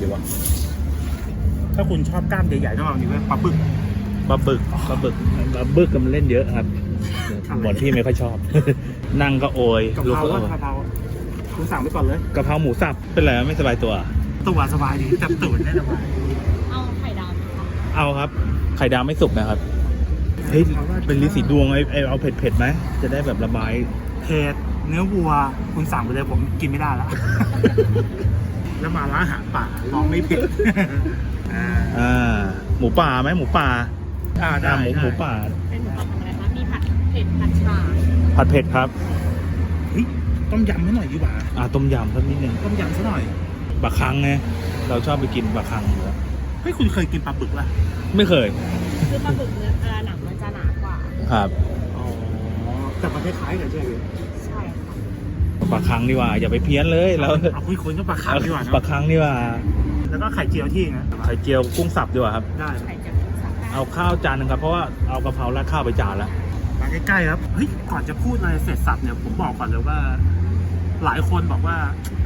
ดีวะถ้าคุณชอบกล้ามใหญ่ๆต้องเอาอันนี้ไว้ปลาบึกปลาบึกปลาบึกปลาบึกกับมันเล่นเยอะครับอะไรหมอนพี่ไม่ค่อยชอบ นั่งก็โอยกะลุกเพราก็ว่าโอยกะเพราคุณสั่งไปก่อนเลยกะเพราหมูสับเป็นไรไม่สบายตัวตัวสบายดีจับตูดได้สบายเอาไข่ดาวไหมคะเอาครับ ไข่ดาวไม่สุกนะครับเฮ้ยเป็นลิสีดวงไอ้ไอ้เอาเผ็ดเผ็ดๆไหมจะได้แบบระบายเผ็ดเนื้อวัว คุณสั่งไปเลยผมกินไม่ได้แล้ว แล้วมาร้านอาหารป่าลองไม่เผ็ดอ่าอ่า หมูป่าไหมหมูป่าอ่าได้อ่าหมูได้หมูป่า เป็นหมูทำอะไรคะมีผัดเผ็ดผัดฉ่าผัดเผ็ดครับ เฮ้ยต้มยำให้หน่อยดีกว่าอ่าต้มยำสักนิดนึงต้มยำซะหน่อยบะคังไงเราชอบไปกินบะคังอยู่แล้วเฮ้ยคุณเคยกินปลาบึกป่ะไม่เคยคือปลาบึกเนื้อเอ่อหนังมันจะหนากว่า ครับอ๋อแต่มันคล้ายๆกันใช่ไหมใช่ค่ะ บะคังดีกว่า อย่าไปเพี้ยนเลยเราเอาคุยคุยก็ปลาคังดีกว่าบะเนาะคังดีกว่า แล้วก็ไข่เจียวที่นะไข่เจียวกุ้งสับดีกว่าครับได้ไข่จะสับได้เอาข้าวจานหนึงครับเพราะว่าเอากะเพราราดข้าวไปจานแล้วมาใกล้ๆครับเฮ้ยก่อนจะพูดอะไรเสร็จสับเนี่ยผมบอกก่อนเลยว่า หลายคนบอกว่า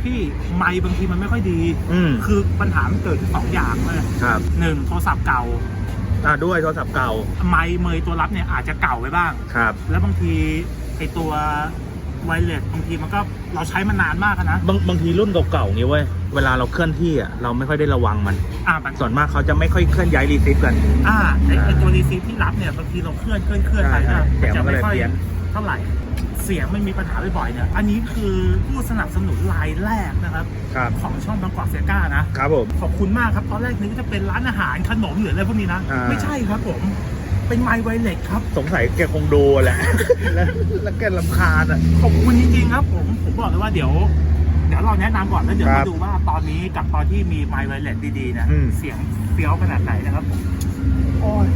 พี่ไมค์บางทีมันไม่ค่อยดีอืมคือปัญหามันเกิดที่สองอย่างเลยครับหนึ่งโทรศัพท์เก่าอ่าด้วยโทรศัพท์เก่า ไมค์เมยตัวรับเนี่ยอาจจะเก่าไปบ้างครับ แล้วบางทีไอตัว ไวเลสบางทีมันก็เราใช้มานานมากอะนะ บางบางทีรุ่นเก่าๆนี้เว้ย เวลาเราเคลื่อนที่อะเราไม่ค่อยได้ระวังมัน อ่ามันส่วนมากเขาจะไม่ค่อยเคลื่อนย้ายรีซิฟกัน อ่าไอไอตัวรีซีฟที่รับเนี่ยบางทีเราเคลื่อนเคลื่อนเคลื่อนไปใช่นะใช่จะไม่ค่อยเสียงมันก็เลยเพี้ยน เท่าไหร่ เสียงไม่มีปัญหาบ่อยๆเนี่ย อันนี้คือผู้สนับสนุนรายแรกนะครับ ครับ ของช่องบางกอกเซก้านะ ครับผม ขอบคุณมากครับ ตอนแรกนึกว่าจะเป็นร้านอาหารขนมหรืออะไรพวกนี้นะ อ่า ไม่ใช่ครับผม เป็นไมค์ไวเลสครับ สงสัยแกคงดูแหละ แล้วแล้วแกลำคาญอะ ขอบคุณจริงๆครับผมผมบอกเลยว่าเดี๋ยว เดี๋ยวเราแนะนำก่อนแล้วเดี๋ยวครัมาบดูว่าตอนนี้กับตอนที่มีไมค์ไวเลสดีๆเนี่ยอืม เสียงเฟี้ยวขนาดไหนนะครับผมโอ้ย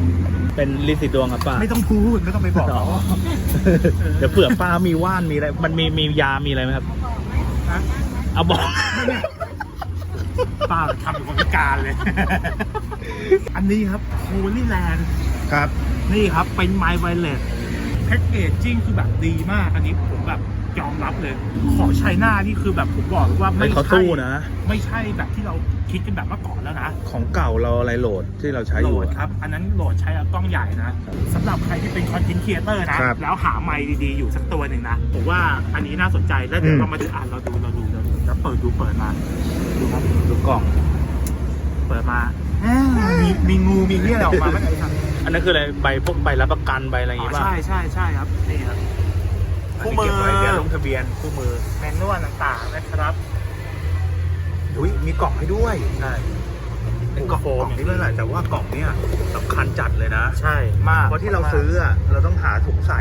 เป็นลิสิดวงครับป้าไม่ต้องพูดไม่ต้องไปบอกอ๋อเดี๋ยวเผื่อป้ามีว่านมีอะไร มันมีมียามีอะไรไหมครับ นะเอาบอก ป้าทำอยู่คนพิการเลย อันนี้ครับโฮลี่แลนด์ ครับ นี่ครับเป็นไมค์ไวเลสแพ็กเกจจิ้งคือแบบดีมาก อันนี้ผมแบบยอมรับเลย ของไชน่านี่คือแบบผมบอกเลยว่าไม่ไม่เขาใช่สู้นะ ไม่ใช่แบบที่เราคิดกันแบบเมื่อก่อนแล้วนะ ของเก่าเราอะไรโหลดที่เราใช้โหอลยู่ดอะ ครับ อันนั้นโหลดใช้กล้องใหญ่นะสำหรับใครที่เป็นคอนเทนต์ครีเอเตอร์นะ ครับแล้วหาไมค์ดีๆ อยู่สักตัวหนึ่งนะ ผมว่าอันนี้น่าสนใจ แล้วเดี๋ยวอืม เรามาดูอ่านเราดูเราดูเราดูแล้วเปิดดูเปิดมาดูครับดูกล่อง เปิดมาแอ้วมีมีงูมีเหี้ยอะไรออกมาไหมครับ อันนั้นคืออะไรใบพวกใบรับประกันใบอะไรอย่างอ๋งี้อป่ะใช่ใช่ใช่ครับนี่ครับอันคู่นี้มืเก็อบไว้เดี๋ยวลงทะเบียนคู่มือแมนนวลต่างๆนะครับอุ้ยมีกล่องให้ด้วยใช่เป็นกล่องโฟกมล่องนี้ด้วยแหละแต่ว่ากล่องเนี้ยสำคัญจัดเลยนะ ใช่มากเพราะที่เราซื้ออะเราต้องหาถุงใส่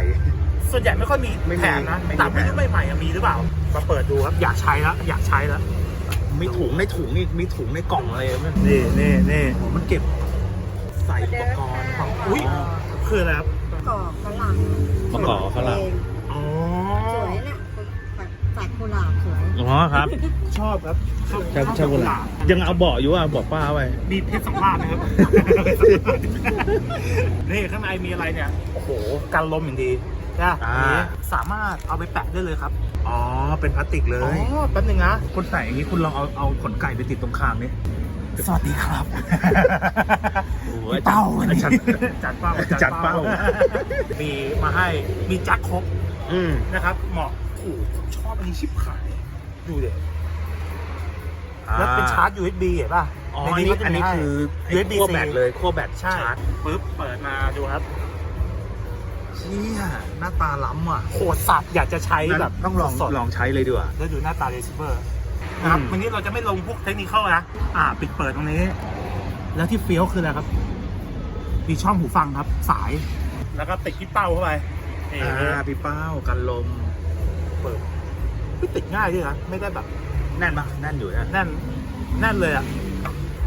ส่วนใหญ่ไม่ค่อยมีไม่มีแถมนะไม่มีแต่ไม่แถรู้มใหม่ๆอะมีหรือเปล่ามาเปิดดูครับอยากใช้แล้วอยากใช้แล้วมีถุงในถุงอีกมีถุงในกล่องอะไรมันนี่นี่นี่โอ้โหมันเก็บใส่ อุปกรณ์ของอุ้ยคืออะไรครับกรอบฝรั่งมะกอกฝรั่งอ๋อสวยเนี่ยฝักกุหลาบสวยอ๋อครับ ชอบครับชอบใช่ใช่กุหลาบยังเอาเบาะอยู่อะบอกป้าไว้มีเพชรสัมภาษณ์นะครับนี่ข้างในมีอะไรเนี่ยโอ้โหกันลมอย่างดีนะอ่าอันนี้สามารถเอาไปแปะได้เลยครับ อ๋อ เป็นพลาสติกเลอ๋อยแป๊บนึงนะคุณใส่อย่างนี้คุณลองเอาเอาขนไก่ไปติดตรงคางนี่ สวัสดีครับ โอ้โหพี่เป้าอาจารย์จัดเป้าจัดเป้า มีมาให้มีจักรครบอืมนะครับ เหมาะถูกชอบอันนี้ชิบขาย ดูเด็แล้วเป็นชาร์จ USB เห็นป่ะอ๋อในอันนี้ก็จะอันมีนี้ให้คือ USB ขั้วแบตเลยขั้วแบตใช่ชาร์จปึ๊บเปิดมาดูครับเชี่ยหน้าตาล้ำอะโหดสัตว์อยากจะใช้แบบต้องลองสดๆลองใช้เลยดีกว่าแล้วดูหน้าตาเรซิเวอร์ นะครับอืมวันนี้เราจะไม่ลงพวกเทคนิคเข้านะ อ่า ปิดเปิดตรงนี้ แล้วที่เฟี้ยวคืออะไรครับ มีช่องหูฟังครับ สาย แล้วก็ติดที่เป้าเข้าไปนี่อ่าพี่เป้ากันลม เปิดไม่ติดง่ายด้วยนะ ไม่ได้แบบ แน่นปะแน่นอยู่นะ แน่น แน่นเลยอะ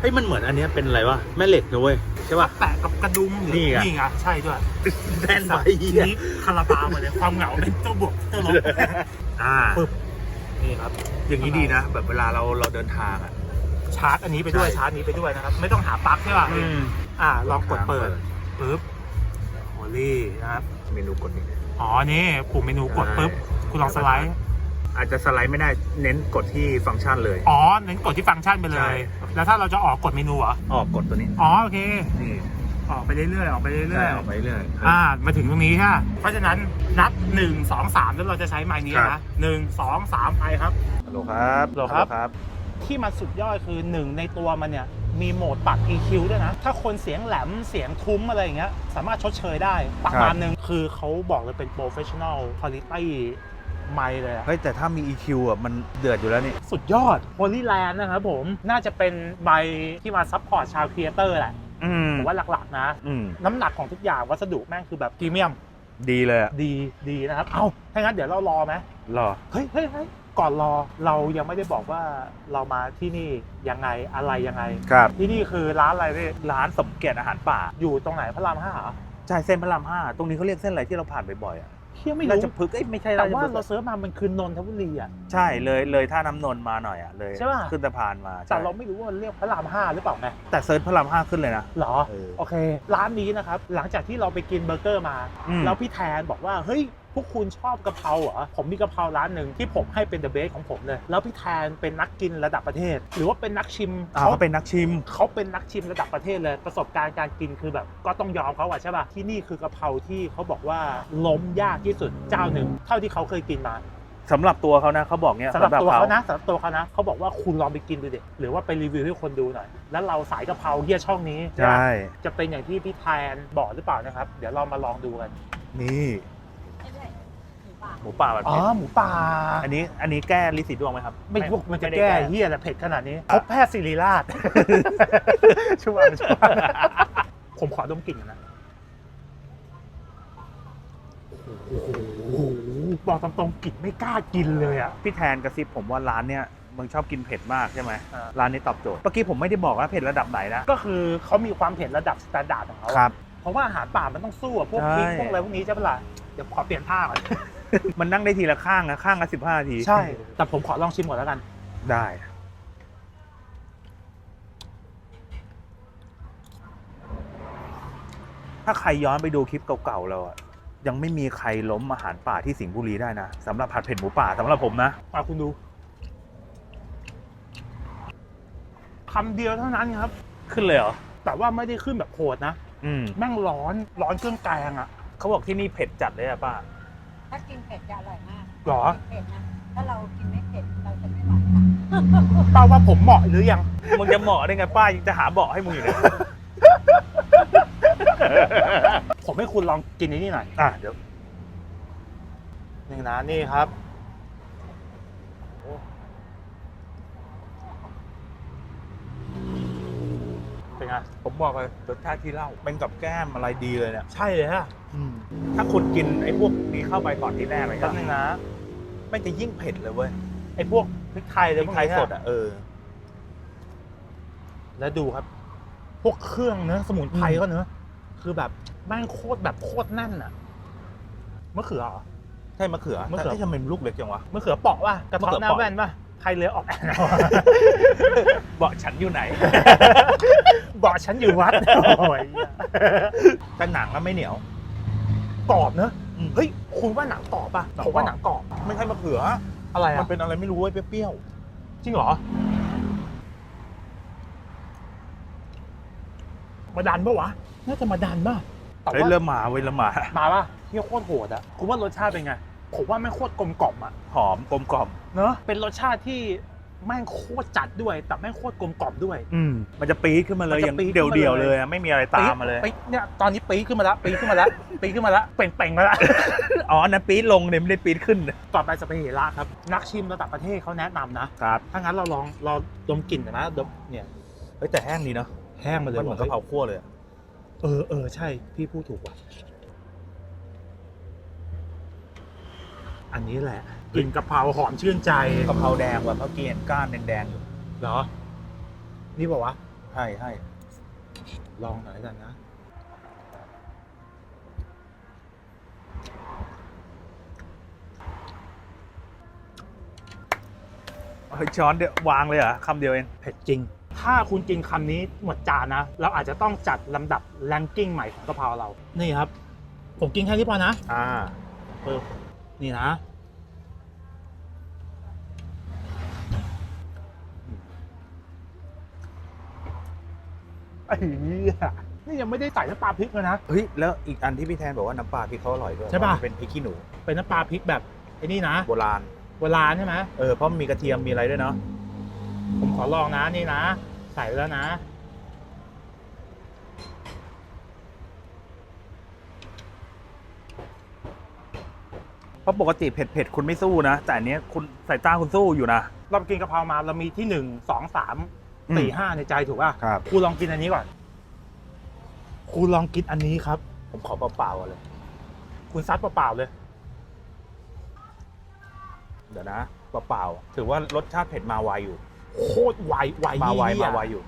เฮ้ยมันเหมือนอันเนี้ยเป็นอะไรวะแม่เหล็กนะเว้ยใช่ปะแปะกับกระดุมหรือนี่ไงนี่ไงใช่ด้วยแน่นไปทีนี้คาราบาวมาเลยความเหงาเป็นตัวบวกตัวลบอ่าปึ๊บ นี่ครับ อย่างนี้ดีนะ แบบเวลาเราเราเดินทางอะ ชาร์จอันนี้ไปด้วย ใช่ ชาร์จนี้ไปด้วยนะครับ ไม่ต้องหาปลั๊กใช่ป่ะอ่า ลองกดเปิดปึ๊บโอลี่นะครับ เมนูกดนี่ อ๋อ นี่ปุ่มเมนูกดใช่ปุ๊บคุณลองสไลด์ อาจจะสไลด์ไม่ได้เน้นกดที่ฟังก์ชันเลย อ๋อ เน้นกดที่ฟังก์ชันไปเลใช่ ย แล้วถ้าเราจะออกกดเมนูเหรอ ออกกดตัวนี้ อ๋อ โอเค นี่ ออกไปเรื่อยๆออกไปเรื่ใช่อยออกไปเรื่อยๆ อ่ามาถึงตรงนี้ค่ะเพราะฉะนั้นนับหนึ่งสองสามแล้วเราจะใช้ไม้นี้ครันะบ หนึ่งสองสามไปครับ ฮัลโหลครับฮัลโหลครับ ครับ ที่มันสุดยอดคือหนึ่งในตัวมันเนี่ย มีโหมดปรับ EQ ด้วยนะ ถ้าคนเสียงแหลมเสียงทุ้มอะไรอย่างเงี้ยสามารถชดเชยได้ ประมาณหนึ่งคือเขาบอกเลยเป็น professional quality ไมค์เลยอะ เฮ้ย แต่ถ้ามี EQ อะ มันเดือดอยู่แล้วนี่ สุดยอด Holy Land นะครับผม น่าจะเป็นใบที่มาซัพพอร์ตชาวครีเอเตอร์แหละอืม ผมว่าหลักๆนะอืมน้ำหนักของทุกอย่างวัสดุแม่งคือแบบพรีเมียมดีเลยอะดีดีนะครับ เอ้าถ้างั้นเดี๋ยวเรารอไหมรอ เฮ้ยเฮ้ยเฮ้ยก่อนรอเรายังไม่ได้บอกว่าเรามาที่นี่ยังไงอะไรยังไง ครับ ที่นี่คือร้านอะไรพี่ร้านสมเกียรติอาหารป่า อยู่ตรงไหนพระรามห้าเหรอใช่เส้นพระรามห้าตรงนี้เขาเรียกเส้นอะไรที่เราผ่านบ่อยๆอะ เที่ยไม่รารู้ชพฤกษ์เอ้ยไม่ใช่แต่ราชว่าพฤกษ์เราเซิร์ชมามันคือนนทบุรีอะ ใช่เลยเลยท่าน้ำนนท์มาหน่อยอะเลยใช่ปะขึ้นสะพานมาแต่ใช่เราไม่รู้ว่ามันเรียกพระรามห้าหรือเปล่าไงแต่เซิร์ชพระรามห้าขึ้นเลยนะ เหรอ เออโอเค ร้านนี้นะครับ หลังจากที่เราไปกินเบอร์เกอร์มา อืม แล้วพี่แทนบอกว่า เฮ้ย พวกคุณชอบกะเพราเหรอ ผมมีกะเพราร้านหนึ่งที่ผมให้เป็นเดอะเบสของผมเลย แล้วพี่แทนเป็นนักกินระดับประเทศ หรือว่าเป็นนักชิมอ่าเขาเป็นนักชิม เขาเป็นนักชิมระดับประเทศเลย ประสบการณ์การกินคือแบบ ก็ต้องยอมเขาอะใช่ป่ะ ที่นี่คือกะเพราที่เขาบอกว่าล้มยากที่สุดเจ้าหนึ่ง เท่าที่เขาเคยกินมา สำหรับตัวเขานะเขาบอกเนี้ยสำหรับตัวเขานะสำหรับตัวเขานะเขาบอกว่าคุณลองไปกินดูเด็หรือว่าไปรีวิวให้คนดูหน่อย แล้วเราสายกะเพราเฮียช่องนี้ใช่จะเป็นอย่างที่พี่แทนบอกหรือเปล่านะครับ เดี๋ยวเรามาลองดูกัน นี่ไม่ใช่ หมูป่าหมูป่าแบบอ๋อเผ็ดหมูป่าอันนี้อันนี้แก้ลิสีดวงไหมครับไม่พวกมันจะไได้แก้เฮียแต่เผ็ดขนาดนี้ครัพบบแพทย์ศิริราชช่วยช่วยผมขอดมกลิ่นก่อนนะโอ้โหบอกตรงๆกลิ่นไม่กล้ากินเลยอะพี่แทนกระซิบผมว่าร้านเนี้ยมึงชอบกินเผ็ดมากใช่ไหมอ่าร้านนี้ตอบโจทย์เมื่อกี้ผมไม่ได้บอกว่าเผ็ดระดับไหนนะก็คือเขามีความเผ็ดระดับสแตนดาร์ดของเขาอะครับเพราะว่าอาหารป่ามันต้องสู้อะพวกใช่พริกพวกอะไรพวกนี้ใช่ปะล่ะเดี๋ยวขอเปลี่ยนท่าก่อน มันนั่งได้ทีละข้างนะข้างละสิบห้าทีใช่ แต่ผมขอลองชิมก่อนแล้วกัน ได้ ถ้าใครย้อนไปดูคลิปเก่าๆเราอะยังไม่มีใครล้มอาหารป่าที่สิงห์บุรีได้นะสำหรับผัดเผ็ดหมูป่าสำหรับผมนะมาคุณดูคำเดียวเท่านั้นครับ ขึ้นเลยเหรอ แต่ว่าไม่ได้ขึ้นแบบโหดนะอืมแม่งร้อนร้อนเครื่องแกงอะเขาบอกที่นี่เผ็ดจัดเลยอะป้า ถ้ากินเผ็ดจะอร่อยมากหรอ กินเผ็ดนะ ถ้าเรากินไม่เผ็ดเราจะไม่ไหวค่ะเป้าว่าผมเหมาะหรือยัง มึงจะเหมาะได้ไงป้ายังจะหาเบาะให้มึงอยู่เนี่ย ผมให้คุณลองกินในนี่หน่อย อะเดี๋ยวนี่นะนี่ครับ เป็น ไง ผมบอกเลยรสชาติที่เล่าเป็นกับแก้มอะไรดีเลยเนี่ย ใช่เลยฮะถ้าคุณกินไอ้พวกนี้เข้าไปก่อนที่แรกเลยแป๊บนึงนะไม่จะยิ่งเผ็ดเลยเว้ยไอ้พวกพริกไทยพเลยริกไทยสดอะเออ แล้วดูครับ พวกเครื่องเนื้อะสมุนไพรอืมก็เนื้อะคือแบบแม่งโคตรแบบโคตรแน่นอะมะเขือเหรอ ใช่มะเขือมะเขือ แต่ทำไมมันลูกเล็กจังวะ มะเขือเปาะป่ะกระเทาะมะเขือหน้าเปาะ แว่นป่ะ ใครเลือออกแอนเอาเบาะฉันอยู่ไหนบอกฉันอยู่วัดโอ้ยแต่หนังก็ไม่เหนียวกรอบเนอะอืมเฮ้ยคุณว่าหนังกรอบป่ะหนังผมว่ากรอบหนังกรอบไม่ใช่มะเขือ อะไรมัอะนเป็นอะไรไม่รู้เว้ยเปรี้ยวจริงเหรอมาดันปะวะ น่าจะมาดันป่ะๆแต่เฮ้ยว่าเริ่มมาเว้ยเริ่มมา มาป่ะเที่ยโคตรโหดอะคุณว่ารสชาติเป็นไง ผมว่าไม่งโคตรกลมกล่อมอะหอมกลมกล่อมเนอะเป็นรสชาติที่แม่งโคตรจัดด้วย แต่แม่งโคตรกลมกล่อมด้วย อืมมันจะปี๊ดขึ้นมาเลยมันจะอย่างปี๊ดเดียวขึ้นมาเดียวเลยเลยอะไม่มีอะไรตามมาเลย ปี๊ดเนี่ยตอนนี้ปี๊ดขึ้นมาแล้วปี๊ดขึ้นมาแล้วปี๊ดขึ้นมาแล้วเป่งๆมาแล้ว อ๋ออันนั้นปี๊ดลงเนี่ยไม่ได้ปี๊ดขึ้นต่อไปสเปเฮระครับ นักชิมระดับประเทศเขาแนะนำนะ ครับถ้างั้นเราลองเราดมกลิ่นกันนะดมเนี่ยเฮ้ยแต่แห้งดีเนาะแห้งมาเลยมันเหมือนกะเพราคั่วเลยอะเออเออใช่ พี่พูดถูกว่ะ อันนี้แหละกลิ่นกะเพราหอมชื่นใจกะเพราแดงว่ะเพราะกินก้านแดงๆอยู่เหรอ นี่บอกว่าใช่ใช่ลองหน่อยแล้วกันนะเฮ้ยช้อนเดียววางเลยเหรอคำเดียวเองเผ็ดจริง ถ้าคุณกินคำนี้หมดจานนะ เราอาจจะต้องจัดลำดับแรงกิ้งใหม่ของกะเพราเรา นี่ครับ ผมกินแค่นี้พอนะ อ่าเออ นี่นะ ไอ้เนี่ยนี่ยังไม่ได้ใส่น้ำปลาพริกเลยนะ เฮ้ยแล้วอีกอันที่พี่แทนบอกว่าน้ำปลาพริกเขาอร่อยด้วยใช่ป่ะเป็นพริกขี้หนูเป็นน้ำปลาพริกแบบไอ้นี่นะโบราณโบราณใช่ไหมเออเพราะมันมีกระเทียมมีอะไรด้วยเนาะผมขอลองนะนี่นะ ใส่แล้วนะ ราะปกติเผ็ดเผ็ดๆคุณไม่สู้นะ แต่อันเนี้ยคุณสายตาคุณสู้อยู่นะ เราไปกินกะเพรามาเรามีที่หนึ่งสองสามอืมสี่ห้าในใจถูกป่ะครับ ครูลองกินอันนี้ก่อนครูลองกินอันนี้ครับ ผมขอเปล่าๆก่อนเลย คุณซัดเปล่าๆเลย เดี๋ยวนะเปล่าๆถือว่ารสชาติเผ็ดมาไวอยู่ โคตรไวไวมาไวเหี้ยมาไวอยู่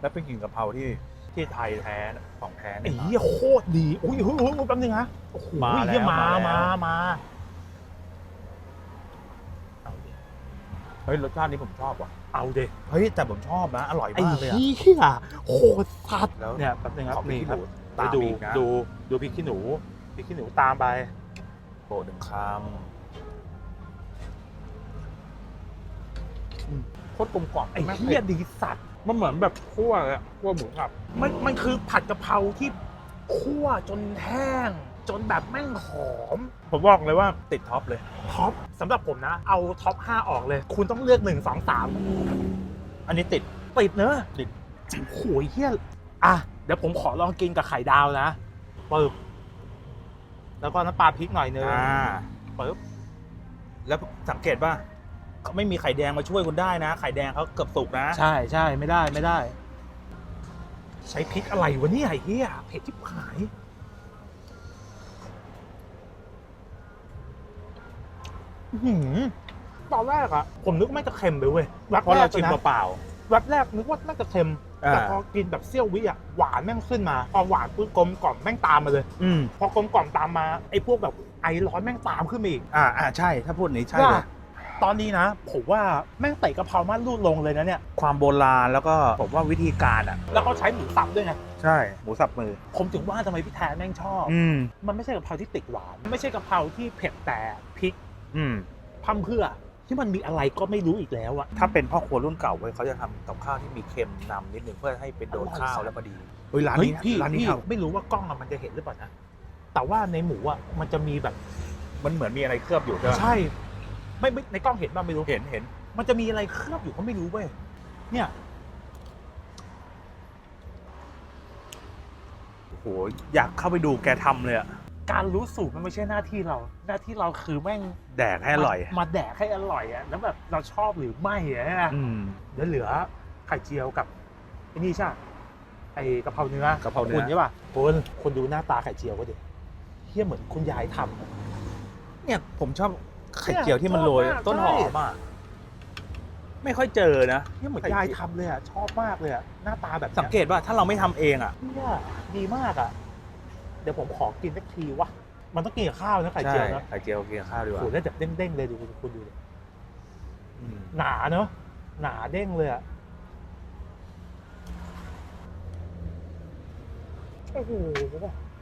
แล้วเป็นกลิ่นกะเพราที่ ที่ไทยแท้ของแท้ไอ้เนี่ยเหี้ยโคตรดีอุ้ยเฮ้ยเฮ้ยเฮ้ยแป๊บนึงนะโอ้โหมาแล้วเหี้ยมามาแล้ว มามาเอาดิเฮ้ยรสชาตินี้ผมชอบว่ะ เอาเดเฮ้ยแต่ผมชอบนะ อร่อยไอ้มากเลยอะ เหี้ยโคตรสัตว์แล้วเนี่ยแป๊บนึงครับขอพริกนี่ขี้คหรับนูไปตามดูอีกนะดูดูพริกขี้หนูพริกขี้หนูตามไป โปรดหนึ่งคำโคตรกลมกล่อมไอ้แม่งเหี้ยผ็ดดีสัตว์ มันเหมือนแบบคั่วเลยอะคั่วหมูสับมันมันคือผัดกะเพราที่คั่วจนแห้ง จนแบบแม่งหอม ผมบอกเลยว่าติดท็อปเลยท็อปสำหรับผมนะ เอาท็อป 5 ออกเลย คุณต้องเลือก 1 2 3อันนี้ติดติดเนอะติดโอ้ยเฮียอะ เดี๋ยวผมขอลองกินกับไข่ดาวนะปึ๊บแล้วก็น้ำปลาพริกหน่อยนึงอ่าปึ๊บแล้วสังเกตป่ะเขา ไม่มีไข่แดงมาช่วยคุณได้นะ ไข่แดงเขาเกือบสุกนะ ใช่ใช่ไม่ได้ไม่ได้ ใช้พริกอะไรวะเนี่ยไอ้เฮียเผ็ดที่หาย อื้อหือตอนแรกอะผมนึกไม่จะเค็มเลยเว้ยแวบเพราะแรเรากชิมนะเปล่าแวบแรกนึกว่าน่าจะเค็มอ่าแต่พอกินแบบเซี่ยววิอะหวานแม่งขึ้นมา พอหวานปุ๊บกลมกล่อมแม่งตามมาเลยๆอืมพอกลมกล่อมตามมาไอ้พวกแบบไอร้อนแม่งตามขึ้นมาอีก อ่าอ่าใช่ ถ้าพูดอย่างนี้ใช่เลยว่า ตอนนี้นะ ผมว่าแม่งเตะกะเพรามาลูดลงเลยนะเนี่ย ความโบราณแล้วก็ผมว่าวิธีการอะ แล้วก็ใช้หมูสับด้วยไง ใช่หมูสับมือ ผมถึงว่าทำไมพี่แทนแม่งชอบ อืมมันไม่ใช่กะเพราที่ติดหวาน ไม่ใช่กะเพราที่เผ็ดแต่พริกอืมพัมเพื่อ ที่มันมีอะไรก็ไม่รู้อีกแล้วอะ ถ้าเป็นพ่อครัวรุ่นเก่าเว้ยเขาจะทำกับข้าวที่มีเค็มนำนิดนึงเพื่อให้เป็นโดนข้าวแล้วพอดีเฮ้ยร้านเฮ้ยนี้นะพี่ร้านนี้พี่ทำไม่รู้ว่ากล้องอะมันจะเห็นหรือเปล่านะ แต่ว่าในหมูอะมันจะมีแบบมันเหมือนมีอะไรเคลือบอยู่ใช่ไหมใช่ ไม่ไม่ในกล้องเห็นป่ะไม่รู้ เห็นเห็น มันจะมีอะไรเคลือบอยู่ก็ไม่รู้เว้ย เนี่ยโอ้โหอยากเข้าไปดูแกทำเลยอะการรู้สูตรมันไม่ใช่หน้าที่เรา หน้าที่เราคือแม่งแดกให้อร่อยมามาแดกให้อร่อยอะแล้วแบบเราชอบหรือไม่อะนะอืมเดี๋ยวเหลือไข่เจียวกับไอ้นี่ใช่ปะไอ้กะเพราเนื้อกะเพราเนื้อ คุณใช่ป่ะคุณคุณดูหน้าตาไข่เจียวก็ดิเฮี้ยเหมือนคุณยายทำอะเนี่ยผมชอบ ไข่เจียวที่มันโรยชอบมาก ต้นหอมอะไม่ค่อยเจอนะเฮี้ยเหมือนไข่เจียวยายทำเลยอะชอบมากเลยอะหน้าตาแบบนี้ยสังเกตว่าถ้าเราไม่ทำเองอะ เนี่ยดีมากอะเดี๋ยวผมขอกินสักทีวะมันต้องกินกับข้าวนะไข่เจียวนะไข่เจียวกินกับข้าวดีกโอ้ว่าโหแล้วแบบเด้งๆเลยดูคุณดูดิอืมหนาเนอะหนาเด้งเลยอะโอ้โห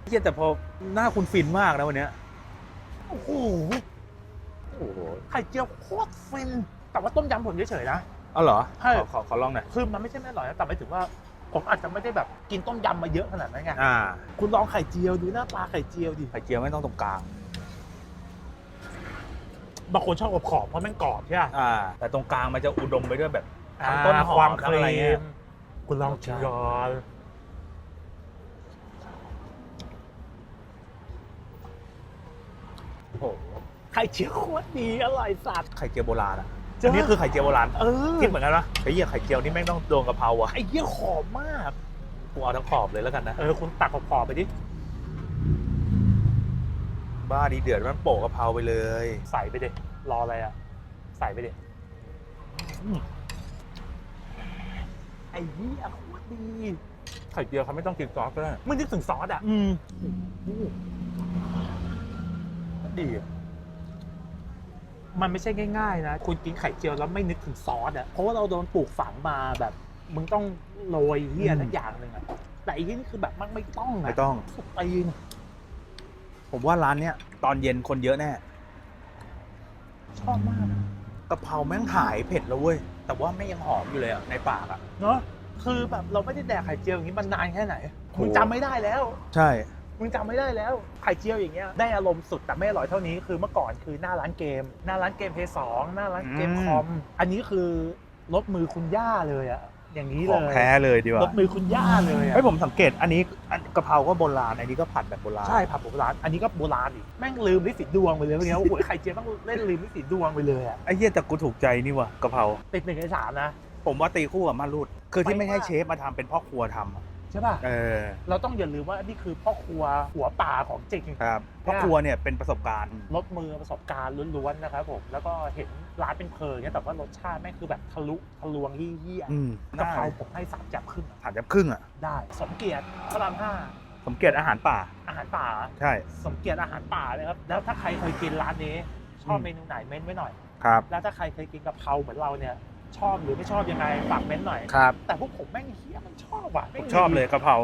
เฮียแต่พอหน้าคุณฟินมากนะวันเนี้ย โอ้โห โอ้โหไข่เจียวโคตรฟิน แต่ว่าต้มยำผมเฉยๆนะ เอาเหรอใช่ ขอขอขอลองหน่อยคือมันไม่ใช่ไม่อร่อยนะแต่หมายถึงว่า ผมอาจจะไม่ได้แบบกินต้มยำมาเยอะขนาดนั้นไงอ่าคุณลองไข่เจียวดูหน้าตาไข่เจียวดิไข่เจียวไม่ต้องตรงกลางบางคนชอบขอบๆเพราะแม่งกรอบใช่ไหมอ่า แต่ตรงกลางมันจะอุดมไปด้วยแบบอ่าทั้งต้นหอมความทั้คงอะไรรีเงี้ยมคุณลองชิมก่อนโอ้โห ไข่เจียวโคตรดีอร่อยสัตว์ไข่เจียวโบราณอะเจออัอันนี้คือไข่เจียวโบราณเออคิดเหมือนกันปะไอ้เหี้ยไข่เจียวนี่แม่งต้องโดนกะเพราอะไอ้เยี่ยหอมมากกูเอาทั้งขอบเลยแล้วกันนะเออคุณตักขอบๆไปดิบ้าดีเดือดมันโปะกะเพราไปเลย ใส่ไปดิรออะไรอะ ใส่ไปดิอืมไอ้เหี้ยโคตรดีไข่เจียวเขาไม่ต้องกินซอสก็ได้ไม่นึกถึงซอสอะอืมโอ้โหดีอะ มันไม่ใช่ง่ายๆนะ คุณกินไข่เจียวแล้วไม่นึกถึงซอสอะเพราะว่าเราโดนปลูกฝังมาแบบมึงต้องโรยเหี้ยทักอย่างหนึ่งอะแต่อันนี้นี่คือแบบมันไม่ต้องอะไม่ต้อง สุดตีนผมว่าร้านเนี้ยตอนเย็นคนเยอะแน่ ชอบมากอะกะเพราแม่งหายเผ็ดแล้วเว้ย แต่ว่าไม่ยังหอมอยู่เลยอะในปากอะเนาะคือแบบเราไม่ได้แดกไข่เจียวอย่างนี้มันนานแค่ไหนโหมึงจำไม่ได้แล้ว ใช่ มึงจำไม่ได้แล้วไข่เจียวอย่างเงี้ยได้อารมณ์สุดแต่ไม่อร่อยเท่านี้คือเมื่อก่อนคือหน้าร้านเกม หน้าร้านเกมเพย์สองหน้าร้านเกมคอม อันนี้คือรถมือคุณย่าเลยอะอย่างนี้ขเลองยแท้เลยดีกว่ารถมือคุณย่าเลยอะ ให้ผมสังเกตอันนี้อันกะเพราก็โบราณอันนี้ก็ผัดแบบโบราณ ใช่ผับโบราณอันนี้ก็โบราณอีกแม่งลืมลิสิตดวงไปเลยเมื่อกี้โอ้โหไข่เจียวต้องเล่นลืมลิสิตดวงไปเลยอะไอ้เหี้ยแต่กูถูกใจนี่ว่ะกะเพราติดหนึ่งในสามนะ ผมว่าตีคู่กับมารุดคือที่ไม่ให้ไปว่าเชฟมาทำเป็นพ่อครัวทำอะใช่ป่ะเออเราต้องอย่าลืมว่านี่คือพ่อครัวหัวป่าของจริงครับพ่อครัวเนี่ยเป็นประสบการณ์รถมือประสบการณ์ล้วนๆนะครับผมแล้วก็เห็นร้านเป็นเพลิงเนี่ยแต่ว่ารสชาติแม่งคือแบบทะลุทะลวงเยี่ยอืมๆกะเพราผมให้สามจับครึ่งอะถามจะครึ่งอะได้สมเกียรติพระรามห้าสมเกียรติอาหารป่า อาหารป่าใช่สมเกียรติอาหารป่าเลยครับแล้วถ้าใครเคยกินร้านนี้ชอบอืมเมนูไหนเม้นไว้หน่อยครับแล้วถ้าใครเคยกินกะเพราเหมือนเราเนี่ย ชอบหรือไม่ชอบยังไงฝากเม้นหน่อย ครับ แต่พวกผมแม่งเฮียมันชอบว่ะผแม่งมชอบเลยกะเพรา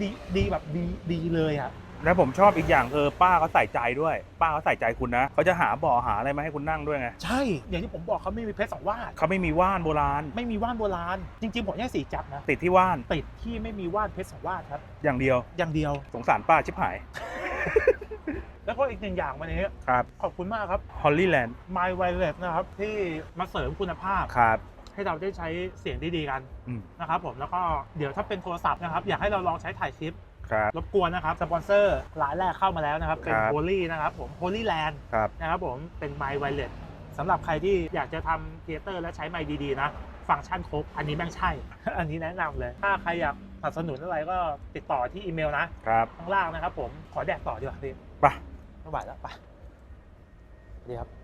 ดีดีแบบดีดีเลยอะแล้วผมชอบอีกอย่างคือป้าเขาใส่ใจด้วย ป้าเขาใส่ใจคุณนะเขาจะหาบ่อหาอะไรมาให้คุณนั่งด้วยไงใช่ อย่างที่ผมบอกเขาไม่มีเพชรสองวาดเขาไม่มีว่านโบราณ ไม่มีว่านโบราณ จริงๆผมแค่สีจับนะติดที่ว่านติดที่ไม่มีว่านเพชรสองวาดครับ อย่างเดียวอย่างเดียวสงสารป้าชิบหาย แล้วก็อีกหนึ่งอย่างวันนี้ครับ ขอบคุณมากครับฮอลลี่แลนด์ My Wireless นะครับ ที่มาเสริมคุณภาพครับให้เราได้ใช้เสียงดีๆกันอืมนะครับผมแล้วก็เดี๋ยวถ้าเป็นโทรศัพท์นะครับ อยากให้เราลองใช้ถ่ายคลิป ครับ รบกวนนะครับ สปอนเซอร์รายแรกเข้ามาแล้วนะครับ เป็นครับ Holy นะครับผม Holy Land ครับ นะครับผมเป็น My Wireless สำหรับใครที่อยากจะทำเทเตอร์และใช้ไมค์ดีๆนะ ฟังก์ชันครบ อันนี้แม่งใช่ อันนี้แนะนำเลย ถ้าใครอยากสนับสนุนอะไรก็ติดต่อที่อีเมลนะครับ ข้างล่างนะครับผมขอแดกต่อดีกว่าพี่ ไป ไม่ไหวแล้วไปดีครับ